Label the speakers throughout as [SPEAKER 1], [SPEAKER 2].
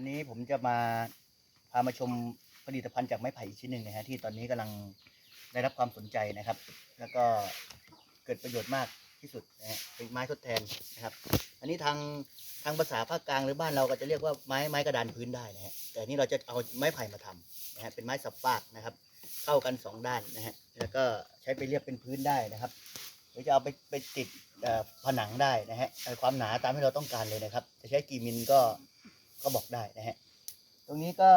[SPEAKER 1] วันนี้ผมจะมาพามาชมผลิตภัณฑ์จากไม้ไผ่อีกชิ้นหนึ่งนะฮะที่ตอนนี้กำลังได้รับความสนใจนะครับ แล้วก็เกิดประโยชน์มากที่สุดนะฮะเป็นไม้ทดแทนนะครับ อันนี้ทางทางภาษาภาคกลางหรือบ้านเราก็จะเรียกว่าไม้ไม้กระดานพื้นได้นะฮะแต่นี่เราจะเอาไม้ไผ่มาทำนะฮะเป็นไม้สับปากนะครับ เข้ากันสองด้านนะฮะแล้วก็ใช้ไปเรียบเป็นพื้นได้นะครับหรือจะเอาไปไปติดผนังได้นะฮะความหนาตามที่เราต้องการเลยนะครับ จะใช้กี่มิลก็ ก็บอกได้นะฮะ ตรงนี้ก็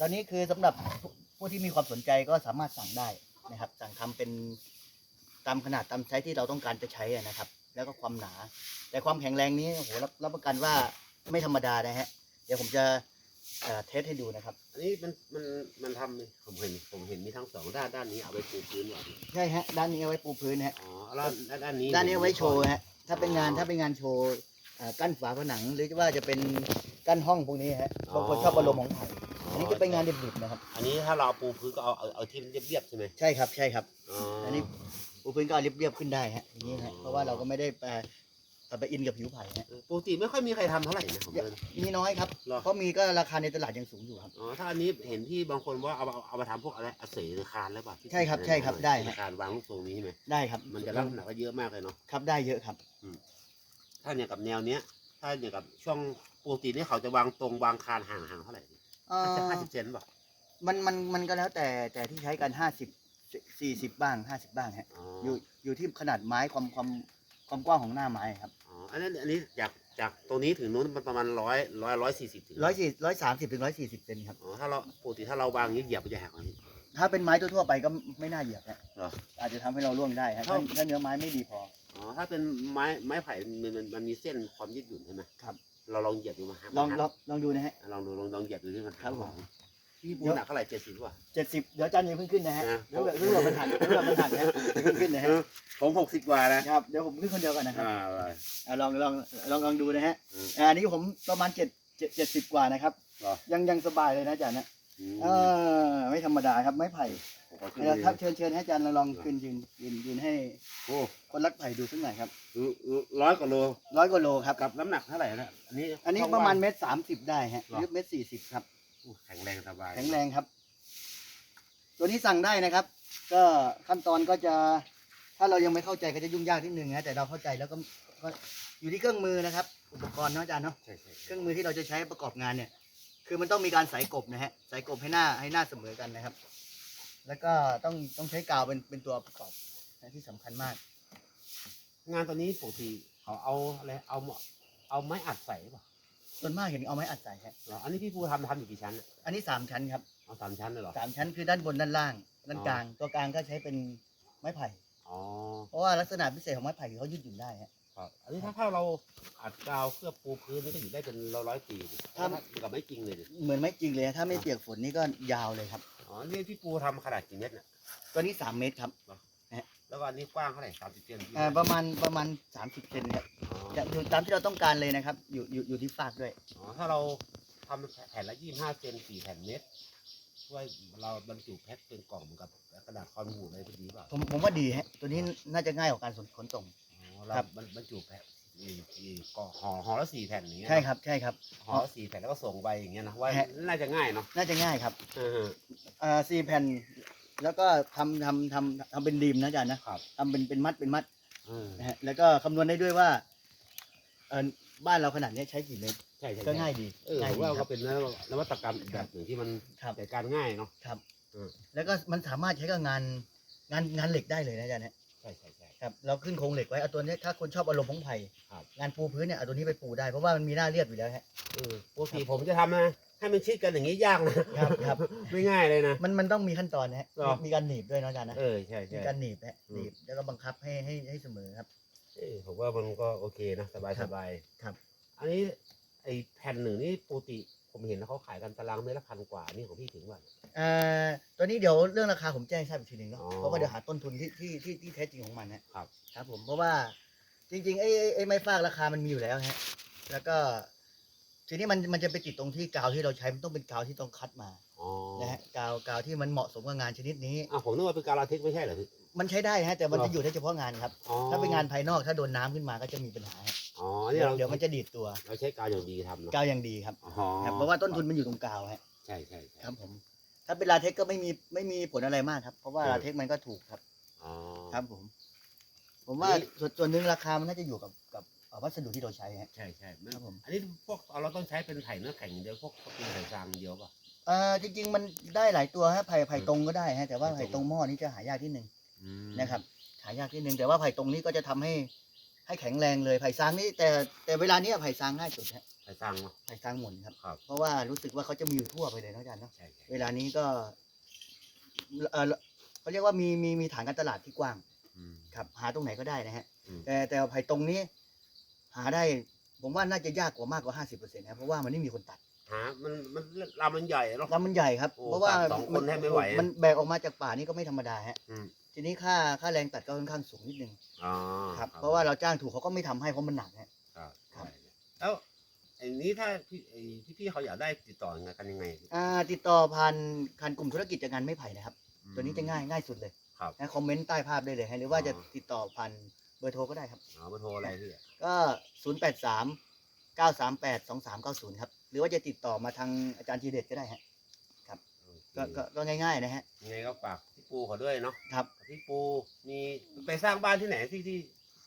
[SPEAKER 1] ตอนนี้คือสำหรับผู้ผู้ที่มีความสนใจก็สามารถสั่งได้นะครับ สั่งทำเป็นตามขนาดตามไซส์ที่เราต้องการจะใช้อะนะครับ แล้วก็ความหนา แต่ความแข็งแรงนี้โอ้โหรับรับประกันว่าไม่ธรรมดานะฮะ เดี๋ยวผมจะเอ่อเทสให้ดูนะครับ
[SPEAKER 2] อันนี้มันมันมันทำนี่ผมเห็นผมเห็นมีทั้งสองด้านด้านนี้เอาไว้ปูพื้นก่อน
[SPEAKER 1] ใช่ฮะด้านนี้เอาไว้ปูพื้นนะฮะ
[SPEAKER 2] อ๋อแล้วด้านด้านนี้
[SPEAKER 1] ด้านนี้เอาไว้โชว์ฮะถ้าเป็นงานถ้าเป็นงานโชว์อ่ากั้นฝาผนังหรือว่าจะเป็น กั้นห้องพวกนี้ฮะบางคนชอบอารมณ์ของไทยอันนี้จะเป็นงานดิบๆนะครับ
[SPEAKER 2] อันนี้ถ้าเราเอาปูพื้นก็เอาเอาเอาที่มันเรียบๆใช่ไหม
[SPEAKER 1] ใช่ครับใช่ครับ
[SPEAKER 2] อ๋อ
[SPEAKER 1] อั
[SPEAKER 2] อั
[SPEAKER 1] นนี้ปูพื้นก็เอาเรียบๆขึ้นได้ฮะอย่างนี้ฮะ
[SPEAKER 2] อ๋อ
[SPEAKER 1] เพราะว่าเราก็ไม่ได้ไปเอาไปอินกับผิวไผ่ฮะ
[SPEAKER 2] ปกติไม่ค่อยมีใครทำเท่าไหร่นะผมเดิน
[SPEAKER 1] มีน้อยครับ
[SPEAKER 2] หรอ
[SPEAKER 1] เพราะมีก็ราคาในตลาดยังสูงอยู่ครับ
[SPEAKER 2] อ๋อถ้าอันนี้เห็นที่บางคนว่าเอาเอาเอามาทำพวกอะไรอาเสหรือคานแล้วป่ะที่
[SPEAKER 1] ใช่ครับ
[SPEAKER 2] ติด
[SPEAKER 1] ใช่ครับได้ฮะ
[SPEAKER 2] คานวางลูกทรงนี้ใช่ไหม
[SPEAKER 1] ได้ครับ
[SPEAKER 2] มันจะรับน้ำหนักก็เยอะมากเลยเนาะ
[SPEAKER 1] ครับได้เยอะครับ
[SPEAKER 2] ถ้าเนี่ยกับแนวเนี้ยถ้าเนี่ยกับช่วง ปกตินี่เขาจะวางตรงวางคานห่างห่างเท่าไหร่
[SPEAKER 1] เอ่อ
[SPEAKER 2] ห้าสิบเซนป่ะ
[SPEAKER 1] มันมันมันก็แล้วแต่แต่ที่ใช้กันห้าสิบสี่สิบบ้างห้าสิบบ้างฮะ
[SPEAKER 2] อ๋อ
[SPEAKER 1] อยู่อยู่ที่ขนาดไม้ความความความกว้างของหน้าไม้ครับ
[SPEAKER 2] อ๋ออันนั้นอันนี้จากจากตรงนี้ถึงนู้นมันประมาณร้อยร้อยร้อยสี่สิบถึง
[SPEAKER 1] ร้อยสี่ร้อยสามสิบถึงร้อยสี่สิบเซนครับ
[SPEAKER 2] อ๋อถ้าเราปกติถ้าเราวางอย่างนี้เหยียบมันจะหักกว่านี้
[SPEAKER 1] ถ้าเป็นไม้ทั่วๆไปก็ไม่น่าเหยียบฮะ
[SPEAKER 2] เหรอ
[SPEAKER 1] อาจจะทำให้เราล่วงได้ฮะ
[SPEAKER 2] ครั
[SPEAKER 1] ถ้า
[SPEAKER 2] บ
[SPEAKER 1] ถ้าเนื้อไม้ไม่ดีพอ
[SPEAKER 2] อ๋อถ้าเป็นไม้ไม้ไผ่มันมันมันมีเส้นความยืดหยุ่นใช่ไหม
[SPEAKER 1] ครับ
[SPEAKER 2] เราลองเหยียบดูมาฮะ
[SPEAKER 1] ลองลองลองดูนะฮะ
[SPEAKER 2] ลองดูลองลองเหยียบดูที่มัน
[SPEAKER 1] ครับผม
[SPEAKER 2] พี่ปูหนักเท่าไหร่เจ็ดสิบป่ะ
[SPEAKER 1] เจ็ดสิบเดี๋ยวอาจารย์อย่าเพิ่งขึ้นนะฮะ
[SPEAKER 2] อะ
[SPEAKER 1] เดี๋ยวเดี๋ยวเราบรรทัดเดี๋ยวเราบรรทัดนะฮะอย่าเพิ่งขึ้นนะฮะ
[SPEAKER 2] ผมหกสิบกว่านะครับ
[SPEAKER 1] เดี๋ยวผมขึ้นคนเดียวกันนะครับ
[SPEAKER 2] อ่า
[SPEAKER 1] อะลองลองลองลองดูนะฮะ
[SPEAKER 2] อืม
[SPEAKER 1] อ่าอันนี้ผมประมาณเจ็ดเจ็ดเจ็ดสิบกว่านะครับ
[SPEAKER 2] เหรอ
[SPEAKER 1] ยังยังสบายเลยนะอาจารย์นะ
[SPEAKER 2] อืม
[SPEAKER 1] เออไม่ธรรมดาครับไม้ไผ่
[SPEAKER 2] ผม ขอขึ้น
[SPEAKER 1] เดี๋ยว
[SPEAKER 2] เลย
[SPEAKER 1] ครับเชิญเชิญให้อาจารย์ลองขึ้นยืนยืนยืนให้
[SPEAKER 2] โอ้
[SPEAKER 1] คนรักไผ่ดูสักหน่อยครับ
[SPEAKER 2] ร้อยกว่าโล
[SPEAKER 1] ร้อยกว่าโลครับ
[SPEAKER 2] กับน้ำหนักเท่าไหร่นะอันนี้
[SPEAKER 1] อันนี้
[SPEAKER 2] ช่ง
[SPEAKER 1] ประมาณ
[SPEAKER 2] ว่ง
[SPEAKER 1] เมตรสามสิบได้ฮะ
[SPEAKER 2] เหรอ
[SPEAKER 1] หรือเมตรสี่สิบครับ
[SPEAKER 2] โอ้แข็งแรงสบาย
[SPEAKER 1] แข็งแรงครับ ตัวนี้สั่งได้นะครับ ก็ขั้นตอนก็จะ ถ้าเรายังไม่เข้าใจก็จะยุ่งยากนิดนึงนะแต่เราเข้าใจแล้วก็ก็อยู่ที่เครื่องมือนะครับ อุปกรณ์เนาะอาจารย์เนาะ
[SPEAKER 2] ใช่ใช่
[SPEAKER 1] เครื่องมือที่เราจะใช้ประกอบงานเนี่ย คือมันต้องมีการใส่กบนะฮะใส่กบให้หน้าให้หน้าเสมอกันนะครับ แล้วก็ต้องต้องใช้กาวเป็นเป็นตัวประกอบนะที่สำคัญมาก
[SPEAKER 2] งานตัวนี้ปกติเขาเอาอะไรเอาหมเอาไม้อัดใส่ป่ะ
[SPEAKER 1] ส่วนมากเห็นเอาไม้อัดใส่ฮะ
[SPEAKER 2] เหรออันนี้พี่ปูทำทำอยู่กี่ชั้นอะ
[SPEAKER 1] อันนี้สามชั้นครับ
[SPEAKER 2] เอาสามชั้นเลยเหรอ
[SPEAKER 1] สามชั้นคือด้านบนด้านล่างด้าน
[SPEAKER 2] อ๋อ
[SPEAKER 1] กลาง ตัวกลางก็ใช้เป็นไม้ไผ่
[SPEAKER 2] อ๋อ
[SPEAKER 1] เพราะว่าลักษณะพิเศษของไม้ไผ่คือเขายืดหยุ่นได้ฮะ
[SPEAKER 2] ครับ อันนี้ถ้าถ้าเราอัดกาวเคลือบปูพื้นนี่ก็อยู่ได้เป็นร้อยร้อยปีดิ
[SPEAKER 1] ครับ
[SPEAKER 2] ถ้า กับไม่จริงเลยดิ
[SPEAKER 1] เหมือนไม้จริงเลยฮะถ้าไม่เปียกฝนนี่ก็ยาวเลยครับ
[SPEAKER 2] อ๋อนี่พี่ปูทำขนาดกี่เมตรเนี่ย
[SPEAKER 1] ตัวนี้สามเมตรครับ
[SPEAKER 2] แล้วก็อันนี้กว้างเท่าไหร่สามสิบเซน
[SPEAKER 1] อ่าประมาณประมาณสามสิบเซนครับ
[SPEAKER 2] อ๋อ
[SPEAKER 1] จะอยู่ตามที่เราต้องการเลยนะครับ อยู่อยู่อยู่ที่ฟากด้วย
[SPEAKER 2] อ๋อถ้าเราทำแผ่นละยี่ห้าเซนสี่แผ่นเมตรช่วยเราบรรจุแพ็คเป็นกล่องเหมือนกับกระดาษคอนหูอะไรพอดีเปล่า
[SPEAKER 1] ผมผมว่าดีฮะตัวนี้น่าจะง่ายกว่าการขนส่ง
[SPEAKER 2] อ๋อเรา
[SPEAKER 1] ครับ
[SPEAKER 2] บรรบรรจุแพ็คอีกอีกกล่องห่อห่อละสี่แผ่นอย่างเงี้ย
[SPEAKER 1] ใช่ครับใช่ครับ
[SPEAKER 2] ห่อละสี่แผ่นแล้วก็ส่งไปอย่างเงี้ยนะว่า
[SPEAKER 1] ฮะ
[SPEAKER 2] น่าจะง่ายเนาะ
[SPEAKER 1] น่าจะง่ายครับ
[SPEAKER 2] อ่าฮะ
[SPEAKER 1] อ่าสี่แผ่น แล้วก็ทำทำทำทำเป็นดีมนะอาจารย์นะครับทำเป็นเป็นมัดเป็นมัด
[SPEAKER 2] อืม
[SPEAKER 1] นะฮะแล้วก็คำนวณได้ด้วยว่าเออบ้านเราขนาดนี้ใช้กี่เมตร
[SPEAKER 2] ใช่ใช่
[SPEAKER 1] ก็
[SPEAKER 2] ใช่
[SPEAKER 1] ง่ายดี
[SPEAKER 2] เออ
[SPEAKER 1] ง่าย
[SPEAKER 2] ผม
[SPEAKER 1] ดี
[SPEAKER 2] ว่า
[SPEAKER 1] ค
[SPEAKER 2] ก็
[SPEAKER 1] รับ
[SPEAKER 2] เป็นนวัตกรรมอีกแบบหนึ่งที่มัน
[SPEAKER 1] ครับ
[SPEAKER 2] จัดการง่ายเนาะ
[SPEAKER 1] ครับ
[SPEAKER 2] อืม
[SPEAKER 1] แล้วก็มันสามารถใช้กับงานงานงานเหล็กได้เลยนะอาจารย์นะ
[SPEAKER 2] ใช่ใช่ใช่
[SPEAKER 1] ครับเราขึ้นโครงเหล็กไว้เอาตัวเนี้ยถ้าคนชอบอารมณ์ของไผ่
[SPEAKER 2] ครับ
[SPEAKER 1] งานปูพื้นเนี่ยเอาตัวนี้ไปปูได้เพราะว่ามันมีหน้าเรียบอยู่แล้วฮะ
[SPEAKER 2] เออปกติผมจะทำนะให้มันชิดกันอย่างนี้ยากนะครับ
[SPEAKER 1] ครับ
[SPEAKER 2] ไม่ง่ายเลยนะ
[SPEAKER 1] มันมันต้องมีขั้นตอนนะฮะ
[SPEAKER 2] หรอ
[SPEAKER 1] มีการหนีบด้วยเนาะอาจารย์นะ
[SPEAKER 2] เออใช่
[SPEAKER 1] มี
[SPEAKER 2] ใช่
[SPEAKER 1] การหนีบนะ
[SPEAKER 2] อืม
[SPEAKER 1] หนีบแล้วก็บังคับให้ให้ให้เสมอครับ
[SPEAKER 2] เออผมว่ามันก็โอเคนะสบาย
[SPEAKER 1] ครั
[SPEAKER 2] ส
[SPEAKER 1] บ
[SPEAKER 2] บาย
[SPEAKER 1] ครับ
[SPEAKER 2] อันนี้ไอ้แผ่นหนึ่งนี่ปกติ ผมเห็นนะเขาขายกันตารางเมตรละพันกว่าอันนี่ของพี่ถึงว่า
[SPEAKER 1] เอ่อตัวนี้เดี๋ยวเรื่องราคาผมแจ้งให้ทราบอีกทีหนึ่งเนาะ
[SPEAKER 2] อ๋อ
[SPEAKER 1] เพราะว่าเดี๋ยวหาต้นทุนที่ที่ที่ที่แท้จริงของมันนะครับ
[SPEAKER 2] ครับ
[SPEAKER 1] ครับผม เพราะว่าจริงๆไอ้ไอ้ไอ้ไม้ฟากราคามันมีอยู่แล้วฮะ แล้วก็ทีนี้มันมันจะไปติดตรงที่กาวที่เราใช้ มันต้องเป็นกาวที่ต้องคัดมา
[SPEAKER 2] อ๋อ
[SPEAKER 1] นะฮะ กาวกาวที่มันเหมาะสมกับงานชนิดนี้
[SPEAKER 2] อะผมนึกว่าเป็นการลาเทคไม่ใช่เหรอพี่
[SPEAKER 1] มันใช้ได้ฮะ แต่มัน
[SPEAKER 2] เหรอ
[SPEAKER 1] จะอยู่ได้เฉพาะงานครับ
[SPEAKER 2] อ๋อ
[SPEAKER 1] ถ้าเป็นงานภายนอกถ้าโดนน้ำขึ้นมาก็จะมีปัญหาฮะ
[SPEAKER 2] ออ๋อนี่เรา
[SPEAKER 1] เดี๋ยวมันจะดีดตัว
[SPEAKER 2] เราใช้กาวอย่างดีทำเนาะ
[SPEAKER 1] กาวอย่างดีครับ
[SPEAKER 2] อ๋อ
[SPEAKER 1] ครับเพราะว่าต้นทุนมันอยู่ตรงกาวฮะ
[SPEAKER 2] ใช่ใช่ใช่
[SPEAKER 1] ครับผม ถ้าเป็นลาเท็กซ์ก็ไม่มีไม่มีผลอะไรมากครับ เพราะว่า
[SPEAKER 2] อืม
[SPEAKER 1] ลาเท็กซ์มันก็ถูกครับ
[SPEAKER 2] อ๋อ
[SPEAKER 1] ครับผม ผมว่า
[SPEAKER 2] นี่
[SPEAKER 1] ส่วนส่วนหนึ่งราคามันน่าจะอยู่กับกับเอ่อวัสดุที่เราใช้ฮะ
[SPEAKER 2] ใช่ใช่มัน
[SPEAKER 1] ครับผม
[SPEAKER 2] อันนี้พวกเราต้องใช้เป็นไผ่เนื้อแข็งอย่างเดียวพวกเป็นไผ่ซางอย่างเดียวป่ะ
[SPEAKER 1] เอ่อจริง ๆ มันได้หลายตัวฮะไผ่ไผ่
[SPEAKER 2] อืม
[SPEAKER 1] ตรงก็ได้ฮะแต่ว่า
[SPEAKER 2] ไผ่
[SPEAKER 1] ไผ่
[SPEAKER 2] ต
[SPEAKER 1] ต
[SPEAKER 2] ร
[SPEAKER 1] รง งหม้อนี่จะหายากที่หนึ่ง
[SPEAKER 2] อืม
[SPEAKER 1] นะครับ หายากที่หนึ่งแต่ว่าไผ่ตรงนี้ก็จะทำให้ ให้แข็งแรงเลยไผ่ซางนี่แต่แต่เวลานี้ไผ่ซางง่ายสุดฮะ
[SPEAKER 2] ไผ่ซางเนาะ
[SPEAKER 1] ไผ่ซางหมุนครับ
[SPEAKER 2] ครับ
[SPEAKER 1] เพราะว่ารู้สึกว่าเขาจะมีอยู่ทั่วไปเลยนะอาจารย์เนาะ
[SPEAKER 2] ใช่ใช่
[SPEAKER 1] เวลานี้ก็เออเขาเรียกว่ามีมีมีฐานการตลาดที่กว้าง
[SPEAKER 2] อืม
[SPEAKER 1] ครับ หาตรงไหนก็ได้นะฮะ
[SPEAKER 2] อืม
[SPEAKER 1] แต่แต่ไผ่ตรงนี้ หาได้ ผมว่าน่าจะยากกว่ามากกว่าห้าสิบเปอร์เซ็นต์นะเพราะว่ามันไม่มีคนตัด
[SPEAKER 2] หามันมันลำมันใหญ่เนาะ
[SPEAKER 1] ลำมันใหญ่ครับ
[SPEAKER 2] โอ้
[SPEAKER 1] เพราะว่า
[SPEAKER 2] ตัดสองคนแทบไม่ไหวอะ
[SPEAKER 1] มันแบกออกมาจากป่านี่ก็ไม่ธรรมดาฮะ
[SPEAKER 2] อืม
[SPEAKER 1] ทีนี้ค่าค่าแรงตัดก็ค่อนข้างสูงนิดนึง
[SPEAKER 2] อ๋อ
[SPEAKER 1] ครับเพราะว่าเราจ้างถูกเขาก็ไม่ทำให้เพราะมันหนักฮะ
[SPEAKER 2] ครับ
[SPEAKER 1] ครับ
[SPEAKER 2] ใช่แล้วไอ้นี้ถ้าพี่ไอ้พี่ๆเขาอยากได้ติดต่อยังไงกันยังไง
[SPEAKER 1] อ่าติดต่อผ่านผ่านกลุ่มธุรกิจจากงานไม่ไผ่นะครับ ตัวนี้จะง่ายง่ายสุดเลย
[SPEAKER 2] ครับ
[SPEAKER 1] นะคอมเมนต์ใต้ภาพได้เลยฮะหรือว่า
[SPEAKER 2] อ๋อ
[SPEAKER 1] จะติดต่อผ่านเบอร์โทรก็ได้ครับ
[SPEAKER 2] อ๋อมาโทรอะไรพี่
[SPEAKER 1] ก็ศูนย์แปดสามเก้าสามแปดสองสามเก้าศูนย์ครับ หรือว่าจะติดต่อมาทางอาจารย์ทีเด็ดก็ได้ฮะก็ก็ก็ง่ายๆนะฮะ
[SPEAKER 2] ยังไงก็ฝากพี่ ปูเขาด้วยเนาะ
[SPEAKER 1] ครับ
[SPEAKER 2] พี่ปูมีไปสร้างบ้านที่ไหนที่ที่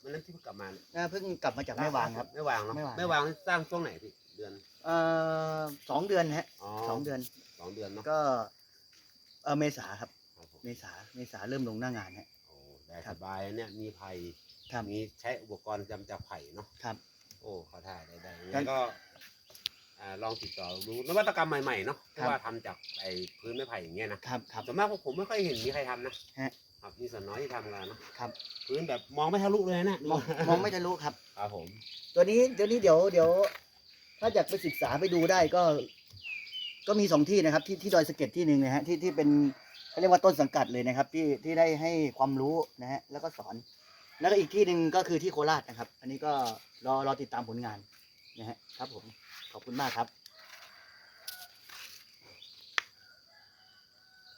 [SPEAKER 2] มันนั้นที่เพิ่งกลับมาเนี่ย
[SPEAKER 1] อ่าเพิ่งกลับมาจากแม่วางครับ
[SPEAKER 2] ไม่วางเนาะ
[SPEAKER 1] แม่วาง
[SPEAKER 2] ไม่วางสร้างช่วงไหนพี่เดือน
[SPEAKER 1] เอ่อสองเดือนฮะ
[SPEAKER 2] อ๋อ
[SPEAKER 1] สองเดือน
[SPEAKER 2] สองเดือนเนาะ
[SPEAKER 1] ก็เออเมษาครับ
[SPEAKER 2] ครับผม
[SPEAKER 1] เมษาเมษาเริ่มลงหน้างานฮะ
[SPEAKER 2] โอ้ได้
[SPEAKER 1] ครั
[SPEAKER 2] ส
[SPEAKER 1] บ
[SPEAKER 2] บายเนี่ยมีไผ่
[SPEAKER 1] ครับ
[SPEAKER 2] มีใช้อุปกรณ์จำจากไผ่เนาะ
[SPEAKER 1] ครับ
[SPEAKER 2] โอ้เขาท่าได้ได้ยัง
[SPEAKER 1] ครั
[SPEAKER 2] ไง
[SPEAKER 1] บ
[SPEAKER 2] ก็ อ่าลองติดต่อดูนวัตกรรมใหม่ๆเนาะ
[SPEAKER 1] ค
[SPEAKER 2] ที่
[SPEAKER 1] รับ
[SPEAKER 2] ว่าทำจากไอ้พื้นไม้ไผ่อย่างเงี้ยนะครับ
[SPEAKER 1] ครับ
[SPEAKER 2] ส่วนมากพวกผมไม่ค่อยเห็นมีใครทำนะ
[SPEAKER 1] ฮะ
[SPEAKER 2] ครับมีส่วนน้อยที่ทำกันเนาะ
[SPEAKER 1] ครับ
[SPEAKER 2] พื้นแบบมองไม่ทะลุเลยนะ
[SPEAKER 1] มองมองไม่ทะลุครับ
[SPEAKER 2] ครับผม
[SPEAKER 1] ตัวนี้เดี๋ยวนี้เดี๋ยวเดี๋ยว ถ้าอยากไปศึกษาไปดูได้ก็ ก็มีสองที่นะครับ ที่ที่ดอยสะเก็ดที่หนึ่งนะฮะที่ที่เป็นเขาเรียกว่าต้นสังกัดเลยนะครับ ที่ที่ได้ให้ความรู้นะฮะแล้วก็สอน แล้วก็อีกที่หนึ่งก็คือที่โคราชนะครับ อันนี้ก็รอรอติดตามผลงาน นะฮะครับผมขอบคุณมากครับ